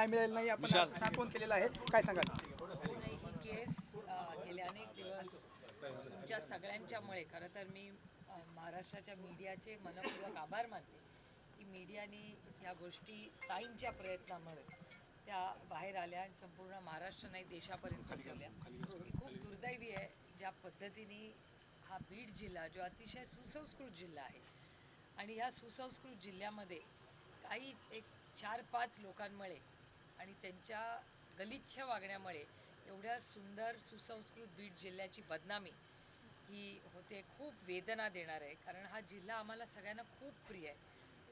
न्याय मिळालेला नाही आपण. सांत्वन केलेलं आहे. काय सांगाल? नाही ही केस गेले अनेक दिवस तुमच्या सगळ्यांच्यामुळे. खरं तर मी महाराष्ट्राच्या मीडियाचे मनपूर्वक आभार मानते की मीडियाने या गोष्टी ताईंच्या प्रयत्नामुळे त्या बाहेर आल्या आणि संपूर्ण महाराष्ट्र नाही देशापर्यंत पोहोचवल्या ही खूप दुर्दैवी आहे. ज्या पद्धतीने हा बीड जिल्हा जो अतिशय सुसंस्कृत जिल्हा आहे आणि ह्या सुसंस्कृत जिल्ह्यामध्ये काही एक चार पाच लोकांमुळे आणि त्यांच्या गलिच्छ वागण्यामुळे एवढ्या सुंदर सुसंस्कृत बीड जिल्ह्याची बदनामी ही होते खूप वेदना देणार आहे. कारण हा जिल्हा आम्हाला सगळ्यांना खूप प्रिय आहे.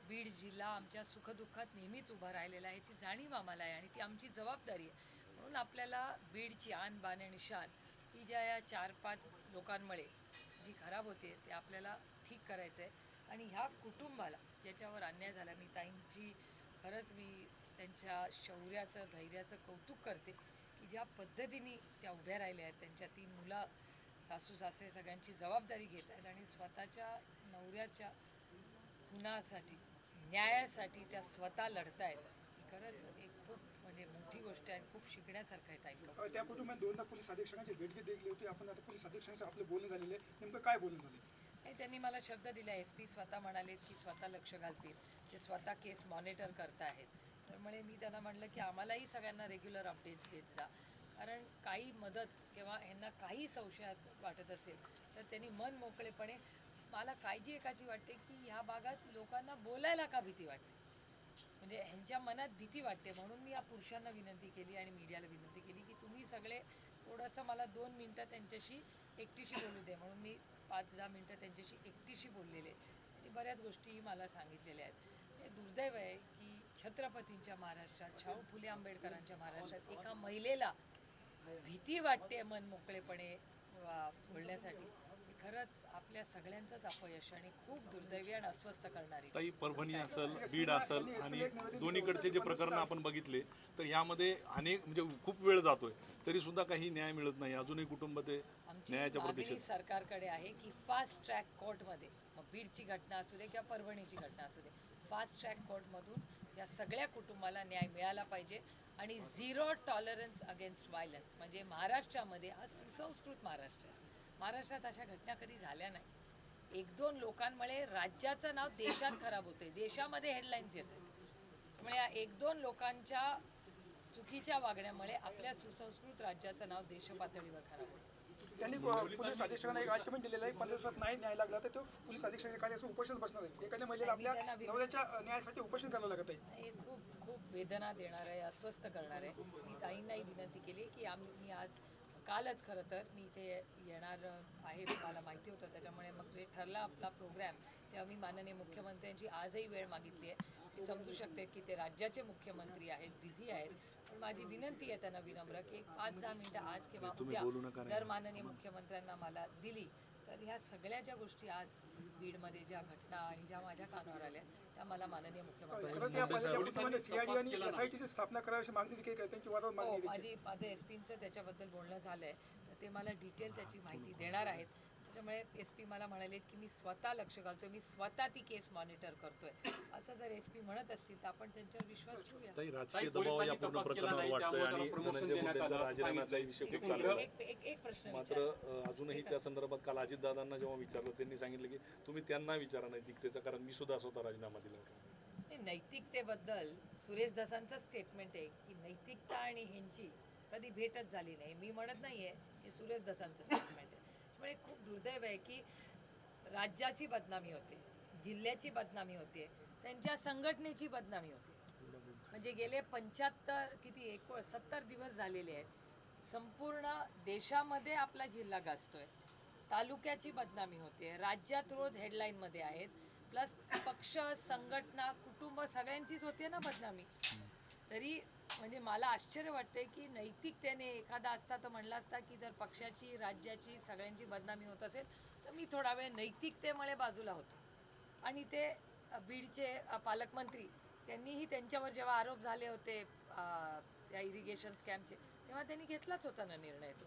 बीड जिल्हा आमच्या सुखदुःखात नेहमीच उभा राहिलेला आहे याची जाणीव आम्हाला आहे आणि ती आमची जबाबदारी आहे. म्हणून आपल्याला बीडची आन बाण आणि शान ही ज्या या चार पाच लोकांमुळे जी खराब होते ते आपल्याला ठीक करायचं आहे आणि ह्या कुटुंबाला ज्याच्यावर अन्याय झाला मी ताईंची खरंच मी त्यांच्या शौर्याचं धैर्याचं कौतुक करते की ज्या पद्धतीने त्या उभ्या राहिल्या आहेत. त्यांच्या तीन मुलं सासू सासरे सगळ्यांची जबाबदारी घेत आहेत आणि स्वतःच्या नवऱ्याच्या गुणासाठी न्यायासाठी त्या स्वतः लढत आहेत. खरंच एक खूप म्हणजे मोठी गोष्ट आहे आणि खूप शिकण्यासारखं आहे अ, त्या कुटुंबात दोनदा पोलीस अधीक्षकांची भेट घेतली होती. आपण आता पोलीस अधीक्षकांशी आपले बोलणं झालेले आहे. नेमकं काय बोलणं झाले नाही त्यांनी मला शब्द दिला. एस पी स्वतः म्हणालेत की स्वतः लक्ष घालतील. ते स्वतः केस मॉनिटर करत आहेत त्यामुळे मी त्यांना म्हटलं की आम्हालाही सगळ्यांना रेग्युलर अपडेट्स देत जा. कारण काही मदत किंवा यांना काही संशयात वाटत असेल तर त्यांनी मन मोकळेपणे मला काळजी एकाची वाटते की ह्या भागात लोकांना बोलायला का भीती वाटते? म्हणजे ह्यांच्या मनात भीती वाटते. म्हणून मी या पुरुषांना विनंती केली आणि मीडियाला विनंती केली की तुम्ही सगळे थोडंसं मला दोन मिनटं त्यांच्याशी एकटीशी बोलू दे. म्हणून मी पाच दहा मिनटं त्यांच्याशी एकटीशी बोललेले. आणि बऱ्याच गोष्टीही मला सांगितलेल्या आहेत. हे दुर्दैव आहे की छत्रपतींच्या महाराष्ट्रात शाहू फुले आंबेडकरांच्या महाराष्ट्रात एका महिलेला भीती वाटते मन मोकळेपणे बोलण्यासाठी. खरंच आपल्या सगळ्यांचंच अपयश आणि खूप दुर्दैवी आणि अस्वस्थ करणारी. ताई परभणी असेल बीड असेल आणि दोन्हीकडचे जे प्रकरण आपण बघितले तर यामध्ये अनेक म्हणजे खूप वेळ जातोय तरी सुद्धा काही न्याय मिळत नाही. अजूनही कुटुंब ते न्यायाच्या प्रतीक्षेत. सरकारकडे आहे की फास्ट ट्रॅक कोर्टमध्ये मग बीडची घटना असू दे किंवा परभणीची घटना असू दे फास्ट ट्रॅक कोर्टमधून या सगळ्या कुटुंबाला न्याय मिळाला पाहिजे आणि झिरो टॉलरन्स अगेन्स्ट व्हायलन्स म्हणजे महाराष्ट्रामध्ये हा सुसंस्कृत महाराष्ट्र आहे. महाराष्ट्रात अशा घटना कधी झाल्या नाही. एक दोन लोकांमुळे राज्याचं नाव देशात खराब होते देशामध्ये हेडलाईन्स येत आहेत. त्यामुळे या एक दोन लोकांच्या चुकीच्या वागण्यामुळे आपल्या सुसंस्कृत राज्याचं नाव देशपातळीवर खराब होतं त्यांनी पोलीस अधीक्षकांना एक आर्ग्युमेंट दिलेलं आहे पंधरा दिवसात नाही न्याय लागला तर तो पोलीस अधीक्षक एखाद्याचं उपोषण बसणार आहे. एखाद्या महिलेला आपल्या नवऱ्याच्या न्यायासाठी उपोषण करावं लागत आहे. खूप खूप वेदना देणार आहे अस्वस्थ करणार आहे. मी ताईंनाही विनंती केली की आम्ही मी आज कालच खरं तर मी इथे येणार आहे मला माहिती होतं त्याच्यामुळे मग जे ठरला आपला प्रोग्रॅम तेव्हा मी माननीय मुख्यमंत्र्यांची आजही वेळ मागितली आहे. समजू शकते की ते राज्याचे मुख्यमंत्री आहेत बिझी आहेत. पण माझी विनंती आहे त्यांना विनम्र की एक पाच दहा मिनटं आज किंवा उद्या जर माननीय मुख्यमंत्र्यांना मला दिली तर ह्या सगळ्या ज्या गोष्टी आज बीडमध्ये ज्या घटना आणि ज्या माझ्या कानावर आल्या त्या मला माननीय मुख्यमंत्र्यांनी मागणी हो. माझी माझं एस पींचं त्याच्याबद्दल बोलणं झालं आहे तर ते मला डिटेल त्याची माहिती देणार आहेत. त्याच्यामुळे एस पी मला म्हणालेत की मी स्वतः लक्ष घालतोय. मी स्वतः ती केस मॉनिटर करतोय. असं जर एस पी म्हणत असतील तर आपण त्यांच्यावर विश्वास ठेवूया. ताई राजकीय दबाव या पूर्ण प्रकरणावर वाटतोय आणि धनंजय मुंडेंचा राजीनाम्याचाही विषय खूप चालू आहे. एक एक एक प्रश्न मात्र विचार. अ, अजूनही त्या संदर्भात काल अजितदादांना जेव्हा विचारलं त्यांनी सांगितलं की तुम्ही त्यांना विचारा नैतिकतेचा कारण मी सुद्धा स्वतः राजीनामा दिला होता. नाही, नैतिकतेबद्दल सुरेश दसांचं स्टेटमेंट आहे की नैतिकता आणि ह्यांची कधी भेटच झाली नाही. मी म्हणत नाहीये हे सुरेश दसांचं स्टेटमेंट आहे. त्यामुळे खूप दुर्दैव आहे की राज्याची बदनामी होते जिल्ह्याची बदनामी होते त्यांच्या संघटनेची बदनामी होते. म्हणजे गेले पंच्याहत्तर किती एक सत्तर दिवस झालेले आहेत. संपूर्ण देशामध्ये आपला जिल्हा गाजतोय. तालुक्याची बदनामी होते. राज्यात रोज हेडलाईनमध्ये आहेत. प्लस पक्ष संघटना कुटुंब सगळ्यांचीच होते ना बदनामी. तरी म्हणजे मला आश्चर्य वाटते की नैतिकतेने एखादा असता तर म्हणला असता की जर पक्षाची राज्याची सगळ्यांची बदनामी होत असेल तर मी थोडा वेळ नैतिकतेमुळे बाजूला होतो. आणि ते बीडचे पालकमंत्री त्यांनीही त्यांच्यावर जेव्हा आरोप झाले होते त्या इरिगेशन स्कॅमचे तेव्हा त्यांनी घेतलाच होता ना निर्णय तो.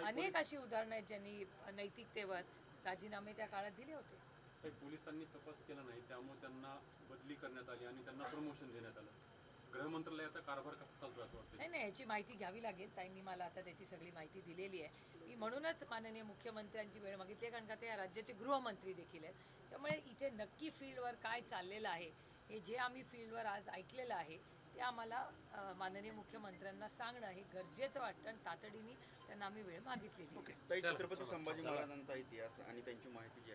अनेक अशी उदाहरणं आहेत ज्यांनी नैतिकतेवर राजीनामे त्या काळात दिले होते. पोलिसांनी तपास केला नाही त्यामुळे त्यांना बदली करण्यात आली आणि त्यांना प्रमोशन देण्यात आलं. गृह मंत्रालयाचा कारभार कसा चालतोय असं वाटतं नाही नाही याची माहिती घ्यावी लागेल ताईंनी. मला आता त्याची सगळी माहिती दिलेली आहे. मी म्हणूनच माननीय मुख्यमंत्र्यांची वेळ मागितली आहे कारण का ते या राज्याचे गृहमंत्री देखील आहेत. त्यामुळे इथे नक्की फील्डवर काय चाललेलं आहे हे जे आम्ही फील्डवर आज ऐकलेलं आहे ते आम्हाला माननीय मुख्यमंत्र्यांना सांगणं हे गरजेचं वाटतं आणि तातडीने त्यांना आम्ही वेळ मागितलेली ताई छत्रपती संभाजी महाराजांचा इतिहास आणि त्यांची माहिती जी आहे